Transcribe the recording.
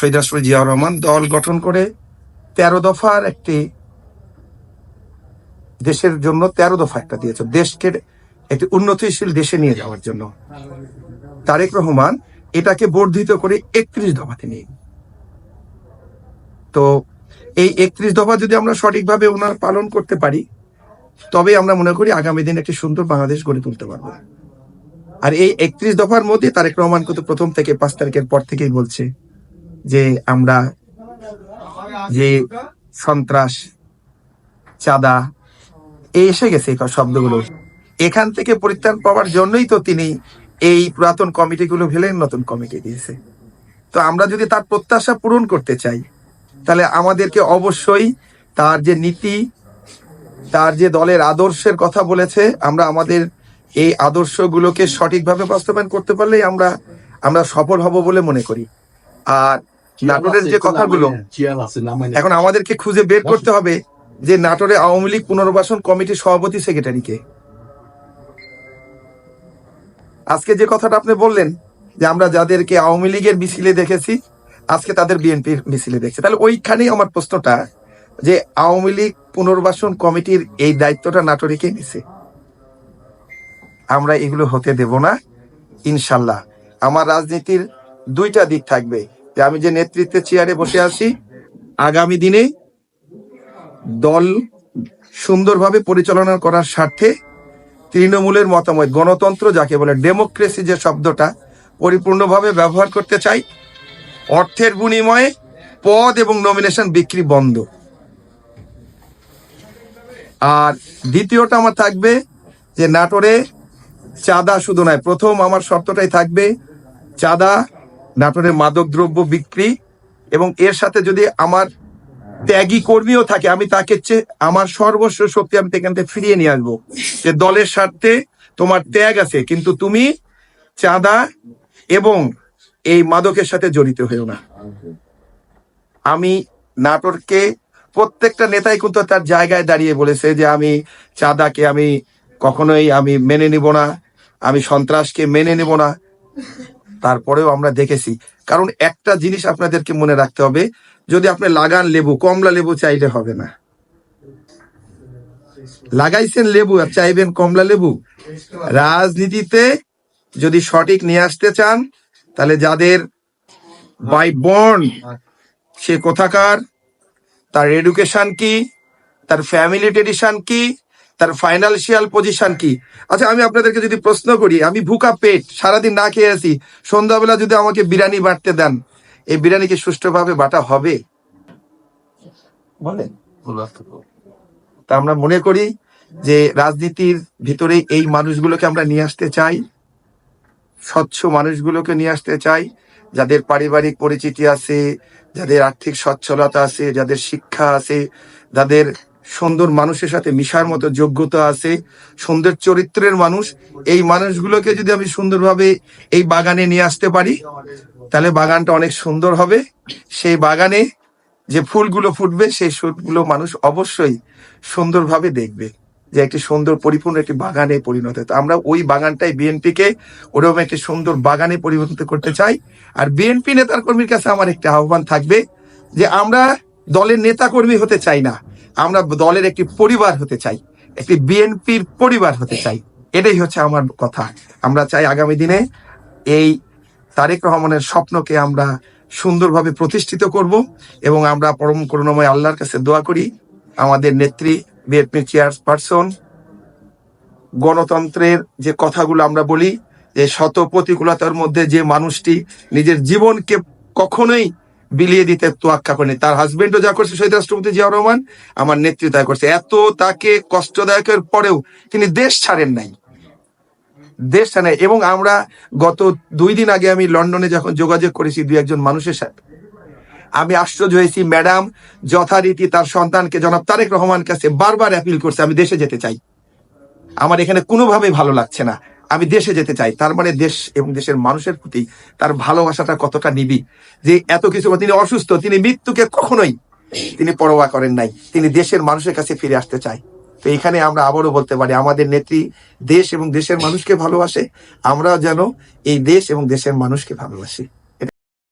শহীদ রাষ্ট্রপতি জিয়াউর রহমান দল গঠন করে তেরো দফার একটি দেশের জন্য তেরো দফা একটা দিয়েছে। দেশকে একটি উন্নতিশীল দেশে নিয়ে যাওয়ার জন্য। তারেক রহমান এটাকে বর্ধিত করে একত্রিশ দফাতে নিয়ে তো এই একত্রিশ দফা যদি আমরা সঠিকভাবে ওনার পালন করতে পারি, তবে আমরা মনে করি আগামী দিন একটি সুন্দর বাংলাদেশ গড়ে তুলতে পারব। আর এই একত্রিশ দফার মধ্যে তারেক রহমান কিন্তু প্রথম থেকে পাঁচ তারিখের পর থেকেই বলছে। যে আমরা যে সন্ত্রাস, চাঁদা এসে গেছে শব্দগুলো। এখান থেকে পরিত্রাণ পাওয়ার জন্যই তো তিনি এই পুরাতন কমিটিগুলো ফেলে নতুন কমিটি দিয়েছে। তো আমরা যদি তার প্রত্যাশা পূরণ করতে চাই, তাহলে আমাদেরকে অবশ্যই তার যে নীতি, তার যে দলের আদর্শের কথা বলেছে, আমরা আমাদের এই আদর্শগুলোকে সঠিকভাবে বাস্তবায়ন করতে পারলেই আমরা আমরা সফল হব বলে মনে করি। আর নাটোরের যে কথাগুলো এখন আমাদেরকে খুঁজে বের করতে হবে যে নাটোরে আওয়ামী লীগ পুনর্বাসন কমিটির সভাপতি সেক্রেটারিকে আজকে যে কথাটা আপনি বললেন যে আমরা যাদেরকে আওয়ামী লীগের মিছিলে দেখেছি আজকে তাদের বিএনপির মিছিলে দেখছি। তাহলে ওইখানেই আমার প্রশ্নটা যে আওয়ামী লীগ পুনর্বাসন কমিটির এই দায়িত্বটা নাটোরে কে নিছে? আমরা এগুলো হতে দেব না ইনশাল্লাহ। আমার রাজনীতির দুইটা দিক থাকবে। আমি যে নেতৃত্বে চেয়ারে বসে আছি, আগামী দিনে দল সুন্দরভাবে পরিচালনা করার স্বার্থে তৃণমূলের মতামত, গণতন্ত্র যাকে বলে ডেমোক্রেসি যে শব্দটা, পরিপূর্ণভাবে ব্যবহার করতে চাই। অর্থের বিনিময়ে পদ এবং নমিনেশন বিক্রি বন্ধ। আর দ্বিতীয়টা আমার থাকবে যে নাটোরে চাঁদা শুধু নয়, প্রথম আমার শর্তটাই থাকবে, চাঁদা নাটোরে মাদক দ্রব্য বিক্রি এবং এর সাথে যদি আমার ত্যাগী কর্মীও থাকে, আমি তাকে আমার সর্বস্ব শক্তি আমি এখান থেকে ফিরিয়ে নিয়ে আসব। যে দলের স্বার্থে তোমার ত্যাগ আছে, কিন্তু তুমি চাঁদা এবং এই মাদকের সাথে জড়িত হয়েও না। আমি নাটোরকে প্রত্যেকটা নেতাই কিন্তু তার জায়গায় দাঁড়িয়ে বলেছে যে আমি চাঁদাকে আমি কখনোই আমি মেনে নিব না, আমি সন্ত্রাসকে মেনে নিব না। তারপরেও আমরা দেখেছি। কারণ একটা জিনিস আপনাদেরকে মনে রাখতে হবে, যদি আপনি লাগান লেবু, কমলা লেবু চাইলে হবে না। লাগাইছেন লেবু আর চাইবেন কমলা লেবু? রাজনীতিতে যদি সঠিক নিয়ে আসতে চান, তাহলে যাদের বাই বর্ন, সে কোথাকার, তার এডুকেশন কি, তার ফ্যামিলি ট্রেডিশন কি তার ফাইন্যান্সিয়াল পজিশন কি? আচ্ছা আমি আপনাদেরকে যদি প্রশ্ন করি, আমি ভুকা পেট, সারাদিন না খেয়ে আছি, সন্ধ্যাবেলা যদি আমাকে বিরিয়ানি বাটতে দেন, এই বিরিয়ানি কি সুষ্ঠুভাবে বাটা হবে? বলেন। তা আমরা মনে করি যে রাজনীতির ভিতরে এই মানুষগুলোকে আমরা নিয়ে আসতে চাই, স্বচ্ছ মানুষগুলোকে নিয়ে আসতে চাই, যাদের পারিবারিক পরিচিতি আছে, যাদের আর্থিক সচ্ছলতা আছে, যাদের শিক্ষা আছে, যাদের সুন্দর মানুষের সাথে মিশার মতো যোগ্যতা আছে, সুন্দর চরিত্রের মানুষ। এই মানুষগুলোকে যদি আমি সুন্দরভাবে এই বাগানে নিয়ে আসতে পারি, তাহলে বাগানটা অনেক সুন্দর হবে। সেই বাগানে যে ফুলগুলো ফুটবে, সেই ফুলগুলো মানুষ অবশ্যই সুন্দরভাবে দেখবে যে একটি সুন্দর পরিপূর্ণ একটি বাগানে পরিণত। তো আমরা ওই বাগানটাই বিএনপিকে ওরকম একটি সুন্দর বাগানে পরিণত করতে চাই। আর বিএনপি নেতার কর্মীর কাছে আমার একটি আহ্বান থাকবে যে আমরা দলের নেতা কর্মী হতে চাই না। আমরা দলের একটি পরিবার হতে চাই, একটি বিএনপির পরিবার হতে চাই। এটাই হচ্ছে আমার কথা। আমরা চাই আগামী দিনে এই তারেক রহমানের স্বপ্নকে আমরা সুন্দরভাবে প্রতিষ্ঠিত করব এবং আমরা পরম করুণাময় আল্লাহর কাছে দোয়া করি। আমাদের নেত্রী, বিএনপি চেয়ারপারসন, গণতন্ত্রের যে কথাগুলো আমরা বলি, যে শত প্রতিকূলতার মধ্যে যে মানুষটি নিজের জীবনকে কখনোই বিলিয়ে দিতে তোয়াক্কা করেনি। তার হাজবেন্ডও যা করছে, শহীদ রাষ্ট্রপতি জিয়াউর রহমান, আমার নেতৃত্ব করছে। এত তাকে কষ্টদায়কের পরেও তিনি দেশ ছাড়েন নাই। দেশ ছাড়েন এবং আমরা গত দুই দিন আগে আমি লন্ডনে যখন যোগাযোগ করেছি দুই একজন মানুষের সাথে, আমি আশ্চর্য হয়েছি। ম্যাডাম যথারীতি তার সন্তানকে জনাব তারেক রহমান কাছে বারবার অ্যাপিল করছে, আমি দেশে যেতে চাই। আমার এখানে কোনোভাবে ভালো লাগছে না। আমি দেশে যেতে চাই, তার মানে দেশ এবং দেশের মানুষের প্রতি তার ভালোবাসাটা কতটা নিবি যে এত কিছু তিনি অসুস্থ, তিনি মৃত্যুকে কখনোই তিনি পরোয়া করেন নাই, তিনি দেশের মানুষের কাছে ফিরে আসতে চায়। তো এখানে আমরা আবারও বলতে পারি, আমাদের নেত্রী দেশ এবং দেশের মানুষকে ভালোবাসে, আমরাও যেন এই দেশ এবং দেশের মানুষকে ভালোবাসি।